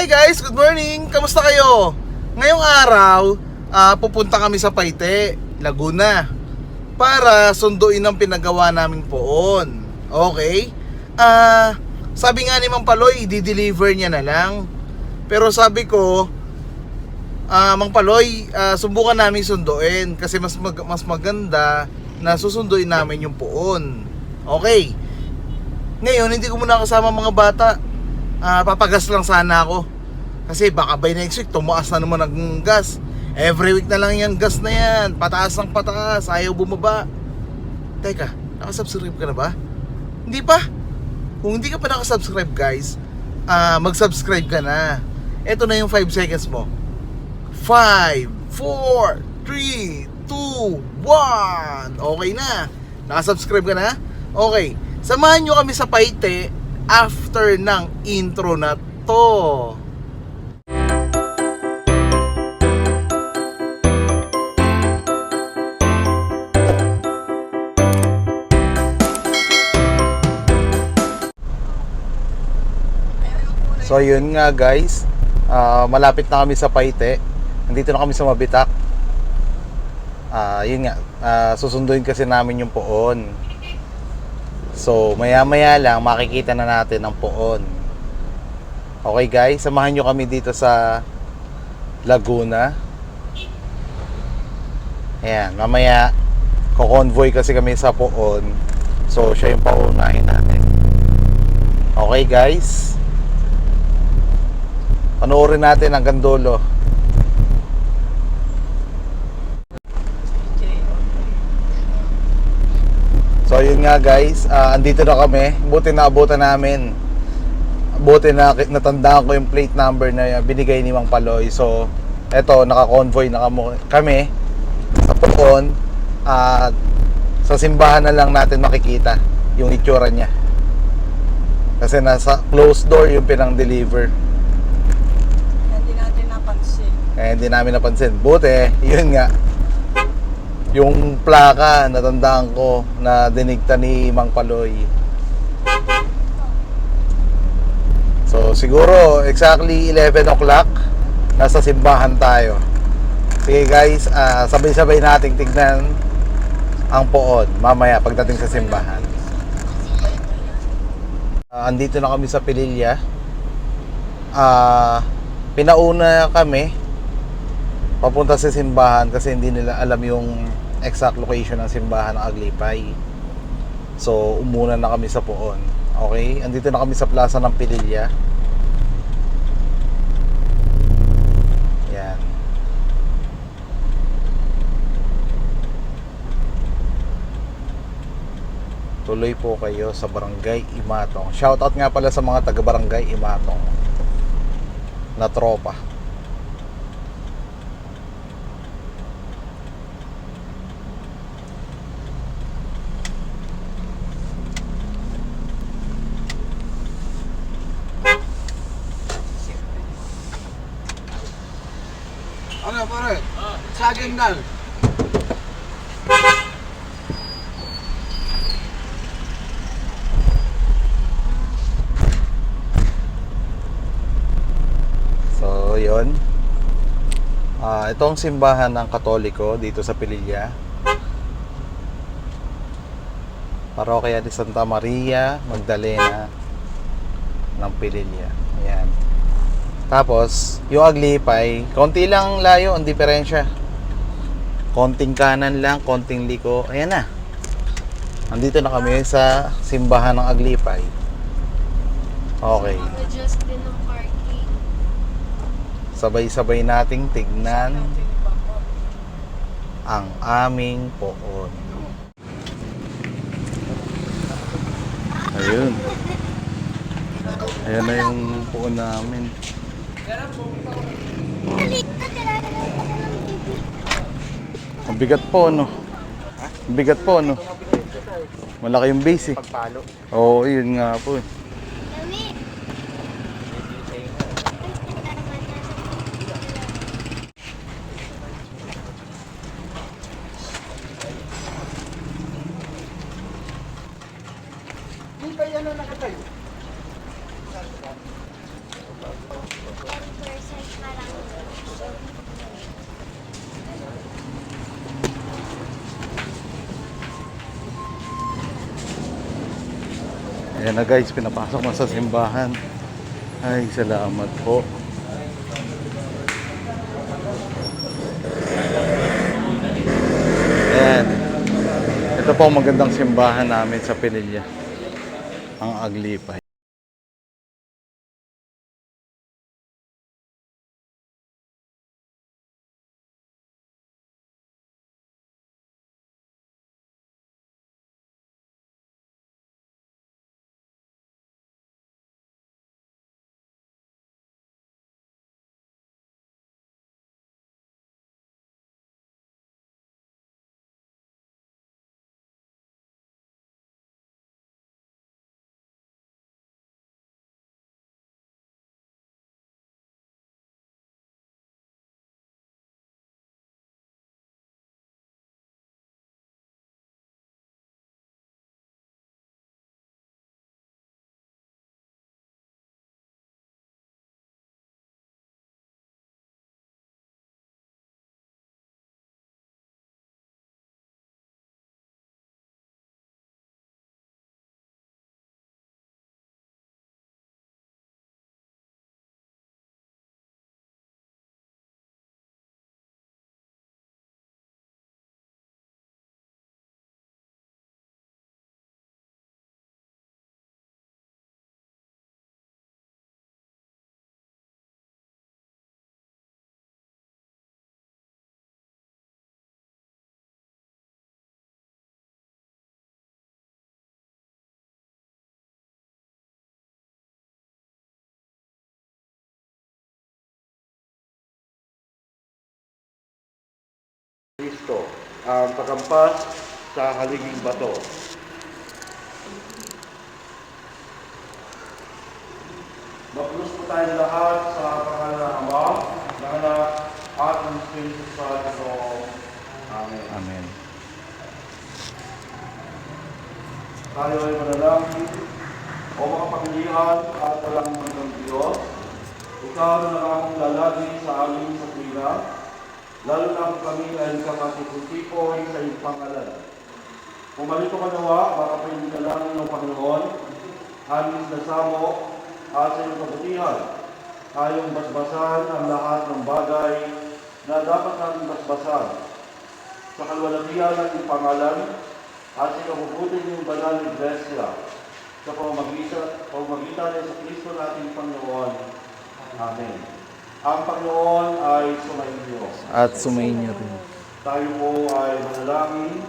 Hi guys, good morning. Kamusta kayo? Ngayong araw, ah, pupunta kami sa Paite, Laguna para sunduin ang pinagawa naming poon. Okay? Ah, sabi nga ni Mang Paloy, i-deliver niya na lang. Pero sabi ko, ah, Mang Paloy, ah, subukan namin sunduin kasi mas mag- mas maganda na susunduin namin yung poon. Okay. Ngayon, hindi ko muna kasama mga bata. Ah, papagas lang sana ako. Kasi baka by next week, tumaas na naman ang gas. Every week na lang yan, gas na yan. Pataas ng pataas, ayaw bumaba. Teka, nakasubscribe ka na ba? Hindi pa? Kung hindi ka pa nakasubscribe guys, ah, mag-subscribe ka na. Ito na yung 5 seconds mo. 5, 4, 3, 2, 1. Okay na. Nakasubscribe ka na? Okay. Samahan nyo kami sa Paite after ng intro na to. So yun nga guys, Ah, malapit na kami sa Paite. Nandito na kami sa Mabitak. Ah, yun nga, ah, susunduin kasi namin yung poon. So, maya-maya lang makikita na natin ang poon. Okay guys, samahan nyo kami dito sa Laguna. Ayan, mamaya ko-convoy kasi kami sa poon. So, siya yung paunahin natin. Okay guys, panoorin natin hanggang dulo. So yun nga guys, ah, andito na kami. Buti na abutan namin. Buti na natandaan ko yung plate number na binigay ni Mang Paloy. So eto, naka-convoy na kami sa Pukon. At sa simbahan na lang natin makikita yung itsura niya. Kasi nasa closed door yung pinang-deliver. Hindi natin napansin. Eh, hindi namin napansin. Buti, yun nga. Yung plaka, natandaan ko na dinigta ni Mang Paloy. So, siguro, exactly 11 o'clock, nasa simbahan tayo. Sige guys, ah, sabay-sabay nating tignan ang poon mamaya pagdating sa simbahan. Ah, andito na kami sa Pililya. Ah, pinauna kami papunta sa simbahan kasi hindi nila alam yung exact location ng simbahan ng Aglipay. So, umuna na kami sa Poon. Okay? Andito na kami sa plaza ng Pililya. Yan. Tuloy po kayo sa Barangay Imatong. Shoutout nga pala sa mga taga Barangay Imatong na tropa. Ano pare? Saging lang. So, yun. Ah, ito ang simbahan ng Katoliko dito sa Pililya. Parokya de Santa Maria Magdalena ng Pililya. Ayan. Tapos, yung Aglipay, konti lang layo ang diferensya. Konting kanan lang, konting liko. Ayan na. Andito na kami sa simbahan ng Aglipay. Okay. Sabay-sabay nating tignan ang aming poon. Ayun. Ayan na yung poon namin. Ang bigat po, no? Ang bigat po, no? Malaki yung base, eh. Pagpalo. Oo, yun nga po, eh. Yan na guys, pinapasok na sa simbahan. Ay, salamat po. Ayan. Ito po ang magandang simbahan namin sa Pinilya. Ang Aglipay. Ang pagampas sa haliging bato. Magpulos po tayo lahat sa pangalan ng Ama, ng Anak, at ng Espiritu Santo. Amen. Amen. Tayo ay manalangin o makapangyarihan at walang hanggang Diyos. Ikaw na nakakong lalagi sa aming sa lalo na kung kami ay kamatipon-tipon sa iyong pangalan. Pumalito ka nawa, baka pinagdalangin ng Panginoon, aming nasamo at sa iyong kabutihan, tayong basbasan ang lahat ng bagay na dapat natin basbasan sa kalwalatian ng iyong pangalan at sa ikabubuti ng banal na iglesia sa pamamagitan, pamamagitan ng sa Kristo nating Panginoon. Amen. Ang Panginoon ay sumainyo. At sumainyo rin. Tayo po ay manalangin.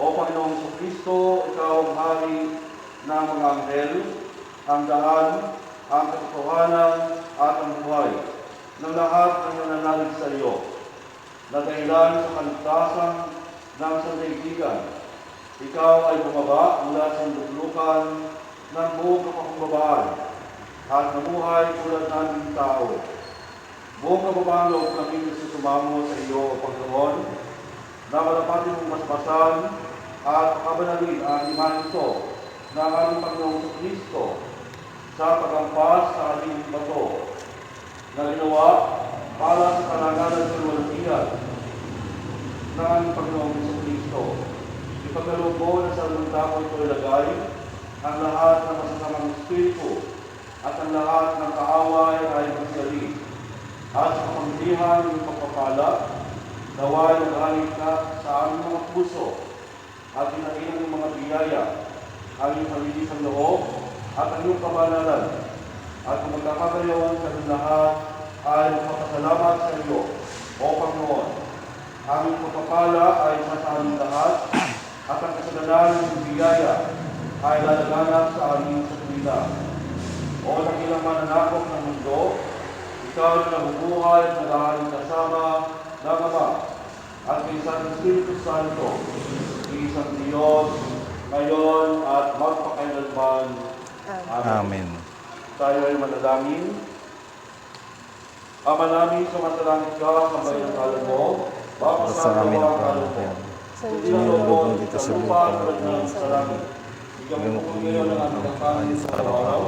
O Panginoong sa Kristo, Ikaw ang hari ng mga anghel, ang daan, ang katotohanan at ang buhay ng lahat ng nananalig sa iyo, na dahilan sa kaligtasan ng sandaigdigan. Ikaw ay bumaba mula sa luklukan ng buong kapakumbabaan at namuhay tulad namin tao. Buong kababang loob namin na sumamo sa iyo, O Panginoon, na malapatin mong maspasan at pakabanalin ang iman ito ng aming Panginoong Kristo sa pagampas sa ating bato na ginawa para sa kalanganan ng walatiyan ng aming Panginoong Kristo. Ipagkaloob mo na sa lumang ito ilagay ang lahat ng masasamang espiritu at ang lahat ng kaaway ay magsalit at sa kapangyarihan ng pagpapala, naway nag ka sa aming mga puso at inainang ng mga biyaya, ang iyong palilis ng loob at ang iyong kabanalan. At kung magkakagayawan sa lahat ay magpapasalamat sa iyo, O Panginoon. Aming pagpapala ay sa aming lahat at ang kasalanan ng biyaya ay lalaganap sa aming sa O dakilang mananakop ng mundo, ikaw na nabubuhay at nag-aaring kasama ng Ama at ng isang Espiritu Santo, isang Diyos, ngayon at magpakailanman. Amen. Amen. Tayo ay manalangin. Ama namin, sumasalangit ka, kamay ng kalan mo, Para sa amin ang kalan mo. na lobo dito sa lupa, sa langit. Bigyan mo ngayon ng aming kakanin sa araw-araw,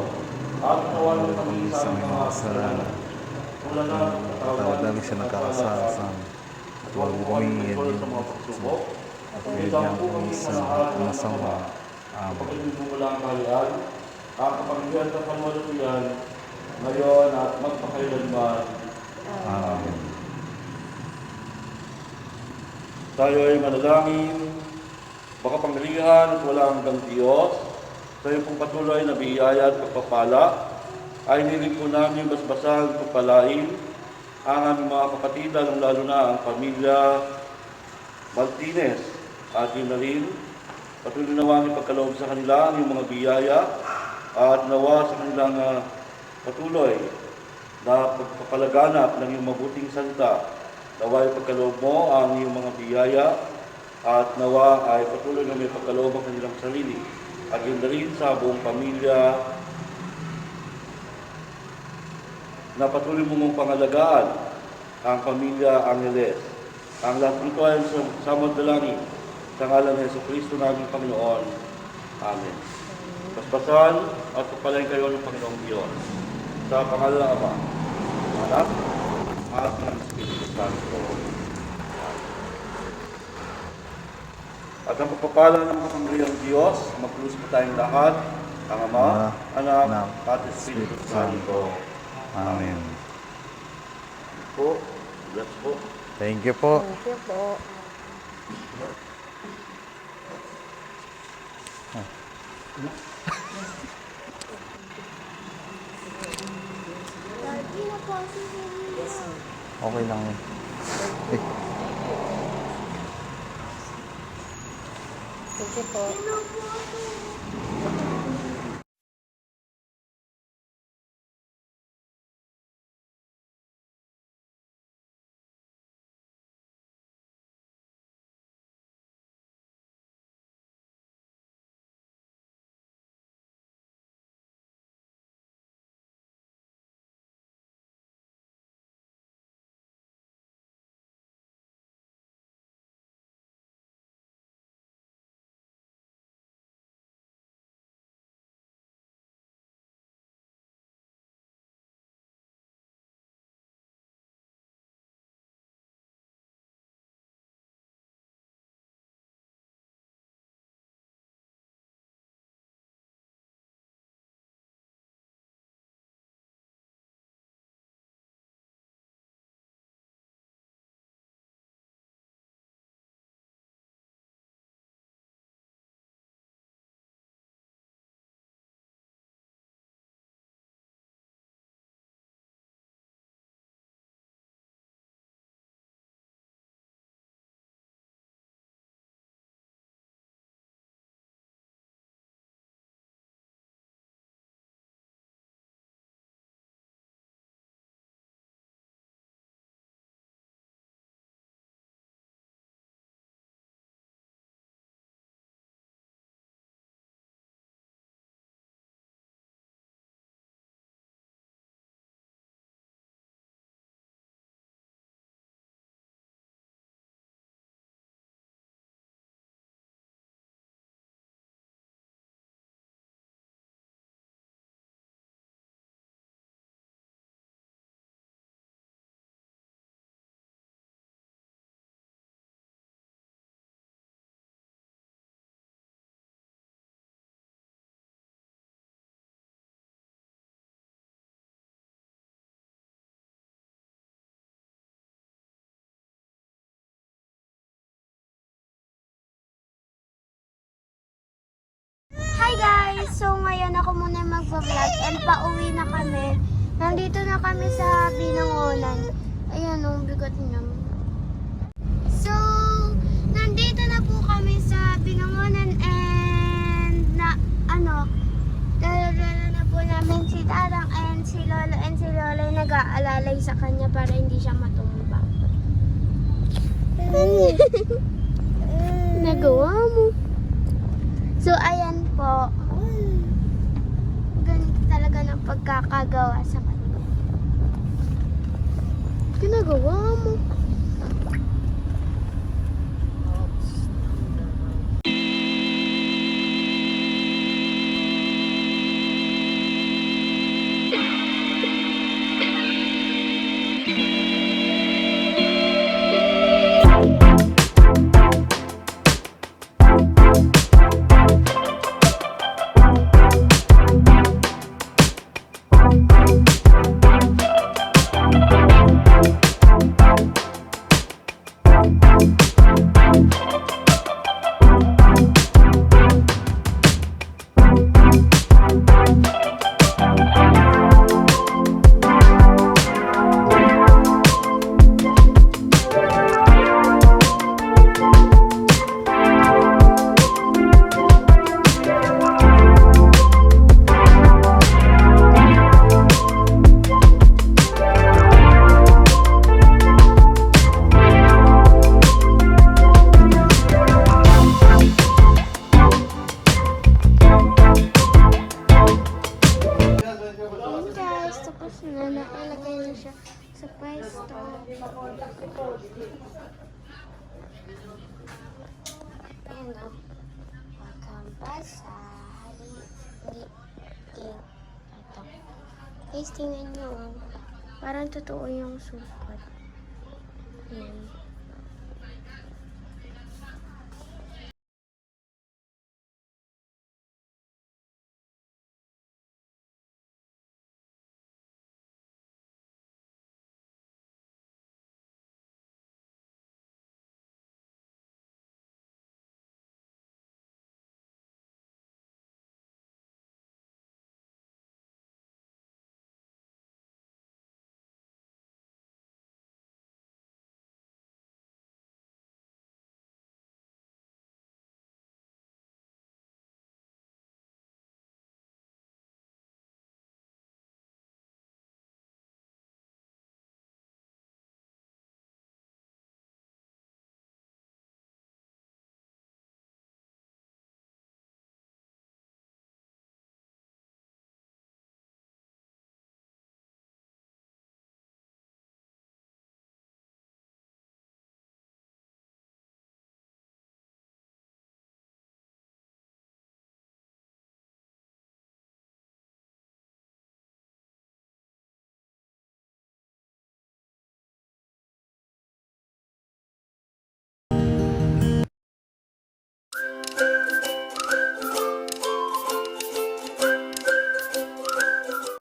at kawan mo kami sa mga kasalanan. Tawag namin siya nagkakasasan. At huwag mo kami sa mga pagsubok. At bigyan kami sa masama. kapatid mo mula ang kaharian, ang kapangyarihan ng kamalutian, ngayon at magpakailanman. Amen. Tayo ay manalangin, makapangyarihan at walang hanggang Diyos, sa iyong pong patuloy na biyaya at pagpapala, ay nilig po namin basbasan at pagpalain ang aming mga kapatid, lalong-lalo na ang pamilya Martinez at yun na rin, patuloy nawa ang pagkaloob sa kanila ang mga biyaya at nawa sa kanilang ah, patuloy na pagpapalaganap ng iyong mabuting salita. Nawa ay pagkaloob mo ang iyong mga biyaya at nawa ay patuloy na may pagkaloob ang kanilang sarili. At yun na rin sa buong pamilya na patuloy mo mong pangalagaan ang pamilya Angeles. Ang lahat nito ay sa samad dalangin sa ngalan ng Yeso Kristo naming Panginoon. Amen. Paspasan at pagpalain kayo ng Panginoong Diyos. Sa pangalan ng Ama, Anak, at ng Espiritu Santo. At ang pagpapala ng kapangyarihang Diyos, magkrus po tayong lahat, ang Ama, Anak, at Espiritu Santo. Amen. Po, bless po. Thank you po. Thank you po. Lagi na po si Helena. Okay lang yun. Thank you po. So ngayon ako muna magpa-vlog and pauwi na kami. Nandito na kami sa Binangonan. Ayan oh, bigot niya. So, nandito na po kami sa Binangonan and na ano, dala na po namin si Tarang and si Lolo and si Lola ay nag-aalalay sa kanya para hindi siya matumba. Nagawa mo. So, ayan po. Talaga ng pagkakagawa sa kanya. Ginagawa mo. Ayan o. Welcome pa sa haliting. Ito. Guys, tingnan nyo. Parang totoo yung sukat. Ayan.